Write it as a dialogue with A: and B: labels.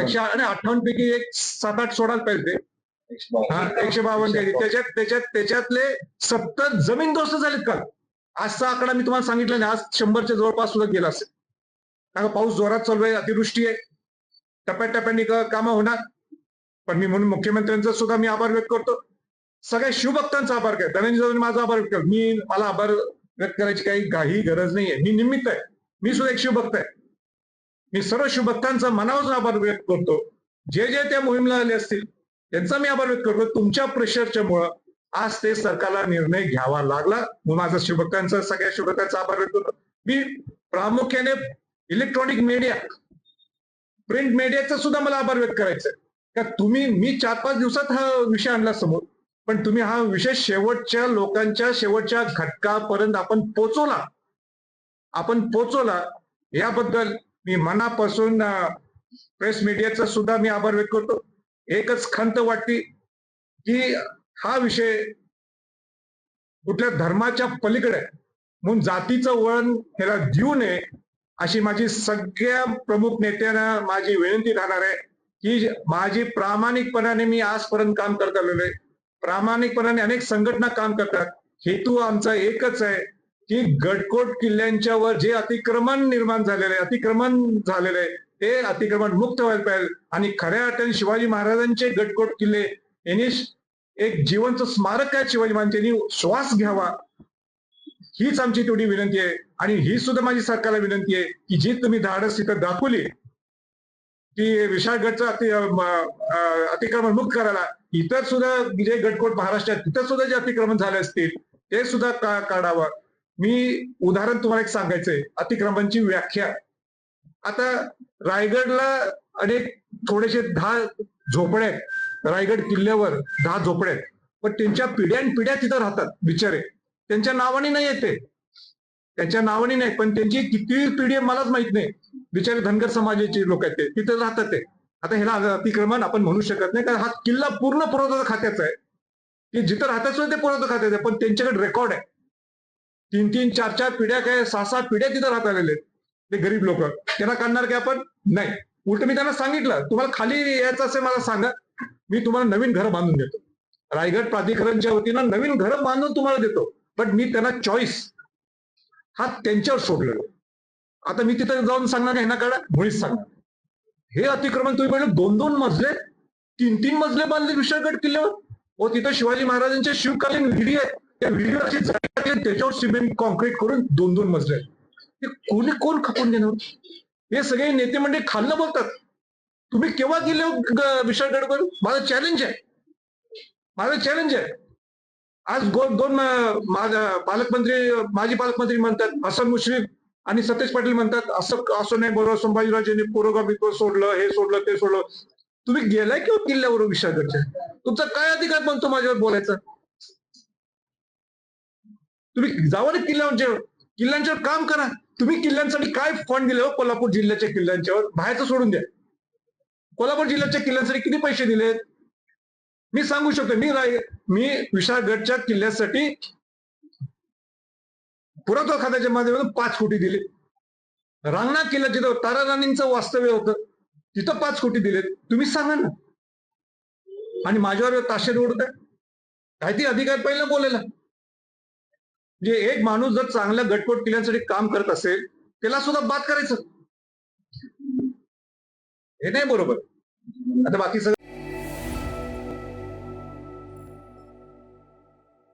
A: एकशे आणि अठ्ठावन्न पैकी एक सात आठ सोडायला पाहिजे. हा, एकशे बावन्न त्याच्यात त्याच्यात त्याच्यातले सत्तर जमीनदोस्त झालेत काल आजचा आकडा मी तुम्हाला सांगितलं नाही. आज शंभरच्या जवळपास सुद्धा गेला असेल. कारण पाऊस जोरात चालू आहे अतिवृष्टी आहे. टप्प्याटप्प्याने कामं होणार. पण मी म्हणून मुख्यमंत्र्यांचा सुद्धा मी आभार व्यक्त करतो. सगळ्या शिवभक्तांचा आभार काय धनंजय जाधव माझा आभार व्यक्त करतो. मी मला आभार व्यक्त करायची काही काही गरज नाहीये. मी निमित्त आहे. मी सुद्धा एक शिवभक्त आहे. मी सर्व शिवभक्तांचा मनावर आभार व्यक्त करतो. जे जे त्या मोहिमेला आले असतील त्यांचा मी आभार व्यक्त करतो. तुमच्या प्रेशरच्या मुळे आज ते सरकारला निर्णय घ्यावा लागला. म्हणून माझा शिवभक्तांचा सगळ्या शिवभक्तांचा आभार व्यक्त करतो. मी प्रामुख्याने इलेक्ट्रॉनिक मीडिया प्रिंट मीडियाचा सुद्धा मला आभार व्यक्त करायचा आहे. का तुम्ही मी चार पाच दिवसात हा विषय आणला समोर. पण तुम्ही हा विषय शेवटच्या लोकांच्या शेवटच्या घटकापर्यंत आपण पोचवला. आपण पोचवला. याबद्दल मी मनापासून प्रेस मीडियाचा सुद्धा मी आभार व्यक्त करतो. एकच खंत वाटते की हा विषय कुठल्या धर्माच्या पलीकडे म्हणून जातीचं वळण ह्याला देऊ नये अशी माझी सगळ्या प्रमुख नेत्यांना माझी विनंती राहणार आहे की माझी प्रामाणिकपणाने मी आजपर्यंत काम करत आलेलो आहे. प्रामाणिकपणाने अनेक संघटना काम करतात. हेतू आमचा एकच आहे. की गडकोट किल्ल्यांच्या जे अतिक्रमण निर्माण झालेलं आहे अतिक्रमण झालेलं आहे ते अतिक्रमण मुक्त व्हायला पाहिजे. आणि खऱ्या अर्थाने शिवाजी महाराजांचे गडकोट किल्ले यांनी एक जिवंत स्मारक आहे शिवाजी महाराजांनी श्वास घ्यावा. हीच आमची तेवढी विनंती आहे. आणि ही सुद्धा माझी सरकारला विनंती आहे की जी तुम्ही धाडस तिथं दाखवली की विशाळगडचं अति अतिक्रमण मुक्त करायला इतर सुद्धा जे गडकोट महाराष्ट्रात तिथं सुद्धा जे अतिक्रमण झाले असतील ते सुद्धा का काढावं. मी उदाहरण तुम्हाला एक सांगायचंय. अतिक्रमणची व्याख्या. आता रायगडला अनेक थोडेसे दहा झोपड्या आहेत. रायगड किल्ल्यावर दहा झोपडे आहेत. पण त्यांच्या पिढ्यान पिढ्या तिथं राहतात बिचारे. त्यांच्या नावाने नाही येते त्यांच्या नावाने नाही पण त्यांची किती पिढी आहे मलाच माहीत नाही. बिचारे धनगर समाजाचे लोक आहेत ते. तिथे राहतात ते. आता ह्याला अतिक्रमण आपण म्हणू शकत नाही कारण हा किल्ला पूर्ण पुरवठा खात्याचा आहे. की जिथं राहतात सुद्धा ते पुरवठा खात्याचं आहे पण त्यांच्याकडे रेकॉर्ड आहे. तीन तीन चार चार पिढ्या काय सहा सहा पिढ्या तिथं राहत आलेले आहेत. ते गरीब लोक. त्यांना काढणार की आपण? नाही. उलट मी त्यांना सांगितलं तुम्हाला खाली यायचं असेल मला सांगा. मी तुम्हाला नवीन घर बांधून देतो. रायगड प्राधिकरणच्या वतीनं नवीन घर बांधून तुम्हाला देतो. पण मी त्यांना चॉईस हा त्यांच्यावर सोडलेलो आता मी तिथं जाऊन सांगणार ह्यांना काढा मुळीच सांगणार. हे अतिक्रमण तुम्ही म्हणजे दोन दोन मजले तीन तीन मजले बांधले विशाळगड किल्ल्यावर. व तिथं शिवाजी महाराजांच्या शिवकालीन विधी आहे. त्याच्यावर सिमेंट कॉन्क्रीट करून दोन दोन मजले. ते कोणी कोण खपून देणार? हे सगळे नेते म्हणजे खाल्लं बोलतात. तुम्ही केव्हा गेले हो, विशाल गडकर? माझं चॅलेंज आहे. माझं चॅलेंज आहे. आज दोन दोन पालकमंत्री माजी पालकमंत्री म्हणतात हसन मुश्रीफ आणि सतेज पाटील म्हणतात असं असं नाही बरोबर संभाजीराजेंनी पुरोगामी सोडलं हे सोडलं ते सोडलं. तुम्ही गेलाय किंवा हो किल्ल्यावर विशाळगडच्या तुमचा काय अधिकार म्हणतो माझ्यावर बोलायचा? तुम्ही जावा ना किल्ल्यावर किल्ल्यांच्यावर काम करा. तुम्ही किल्ल्यांसाठी काय फंड दिले हो? कोल्हापूर जिल्ह्याच्या किल्ल्यांच्यावर. बाहेरचं सोडून द्या. कोल्हापूर जिल्ह्याच्या किल्ल्यांसाठी किती पैसे दिलेत? मी सांगू शकतो. मी राय मी विशाळगडच्या किल्ल्यासाठी पुरातत्व खात्याच्या माध्यमातून पाच कोटी दिले. रांगणा किल्ला जिथं तारा राणींचं वास्तव्य होतं तिथं पाच कोटी दिलेत. तुम्ही सांगा ना. आणि माझ्यावर ताशेर उडत आहे. काय ती अधिकार पहिला बोलायला. म्हणजे एक माणूस जर चांगल्या गटकोट किल्ल्यांसाठी काम करत असेल त्याला सुद्धा बाद करायचं. हे नाही बरोबर. आता बाकी सगळं